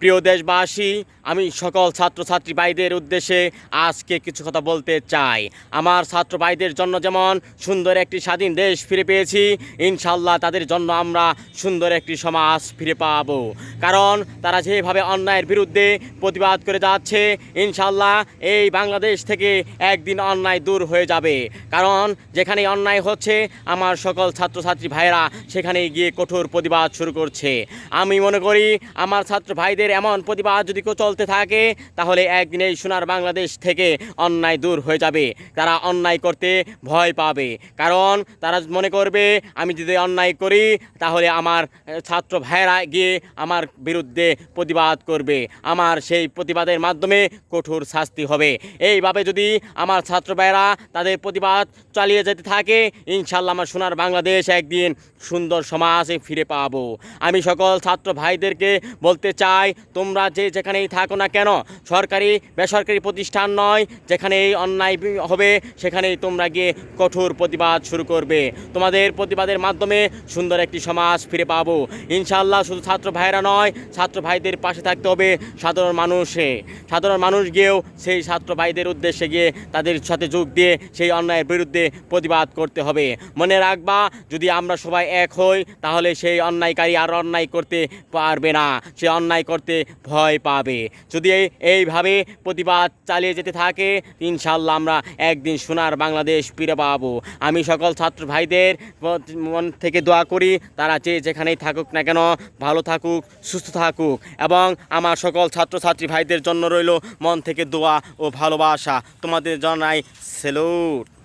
প্রিয় দেশবাসী, আমি সকল ছাত্রছাত্রী ভাইদের উদ্দেশ্যে আজকে কিছু কথা বলতে চাই। আমার ছাত্র ভাইদের জন্য যেমন সুন্দর একটি স্বাধীন দেশ ফিরে পেয়েছি ইনশাল্লাহ তাদের জন্য আমরা সুন্দর একটি সমাজ ফিরে পাবো। কারণ তারা যেভাবে অন্যায়ের বিরুদ্ধে প্রতিবাদ করে যাচ্ছে ইনশাল্লাহ এই বাংলাদেশ থেকে একদিন অন্যায় দূর হয়ে যাবে। কারণ যেখানে অন্যায় হচ্ছে, আমার সকল ছাত্রছাত্রী ভাইরা সেখানে গিয়ে কঠোর প্রতিবাদ শুরু করছে। আমি মনে করি, আমার ছাত্র ভাইদের এমন প্রতিবাদ যদি কেউ চলতে থাকে, তাহলে একদিন এই সোনার বাংলাদেশ থেকে অন্যায় দূর হয়ে যাবে। তারা অন্যায় করতে ভয় পাবে। কারণ তারা মনে করবে, আমি যদি অন্যায় করি, তাহলে আমার ছাত্র ভাইয়েরা গিয়ে আমার বিরুদ্ধে প্রতিবাদ করবে। আমার সেই প্রতিবাদের মাধ্যমে কঠোর শাস্তি হবে। এইভাবে যদি আমার ছাত্র ভাইয়েরা তাদের প্রতিবাদ চালিয়ে যেতে থাকে ইনশাল্লাহ আমার সোনার বাংলাদেশ একদিন সুন্দর সমাজে ফিরে পাবো। আমি সকল ছাত্র ভাইদেরকে বলতে চাই তোমরা যে যেখানেই থাকো না কেন, সরকারি, বেসরকারি প্রতিষ্ঠান নয় যেখানে এই অন্যায় হবে, সেখানেই তোমরা গিয়ে কঠোর প্রতিবাদ শুরু করবে। তোমাদের প্রতিবাদের মাধ্যমে সুন্দর একটি সমাজ ফিরে পাবো। ইনশাল্লাহ শুধু ছাত্র ভাইরা নয়, ছাত্র ভাইদের পাশে থাকতে হবে সাধারণ মানুষে। সাধারণ মানুষ গিয়েও সেই ছাত্র ভাইদের উদ্দেশ্যে গিয়ে তাদের সাথে যোগ দিয়ে সেই অন্যায়ের বিরুদ্ধে প্রতিবাদ করতে হবে। মনে রাখবা, যদি আমরা সবাই এক হই, তাহলে সেই অন্যায়কারী আর অন্যায় করতে পারবে না। সে অন্যায় করতে ভয় পাবে। যদি এই- এইভাবে প্রতিবাদ চালিয়ে যেতে থাকে ইনশাল্লাহ আমরা একদিন সোনার বাংলাদেশ ফিরে পাবো। আমি সকল ছাত্র ভাইদের মন থেকে দোয়া করি, তারা যে যেখানেই থাকুক না কেন, ভালো থাকুক, সুস্থ থাকুক। এবং আমার সকল ছাত্রছাত্রী ভাইদের জন্য রইল মন থেকে দোয়া ও ভালোবাসা। তোমাদের জানাই সেলুট।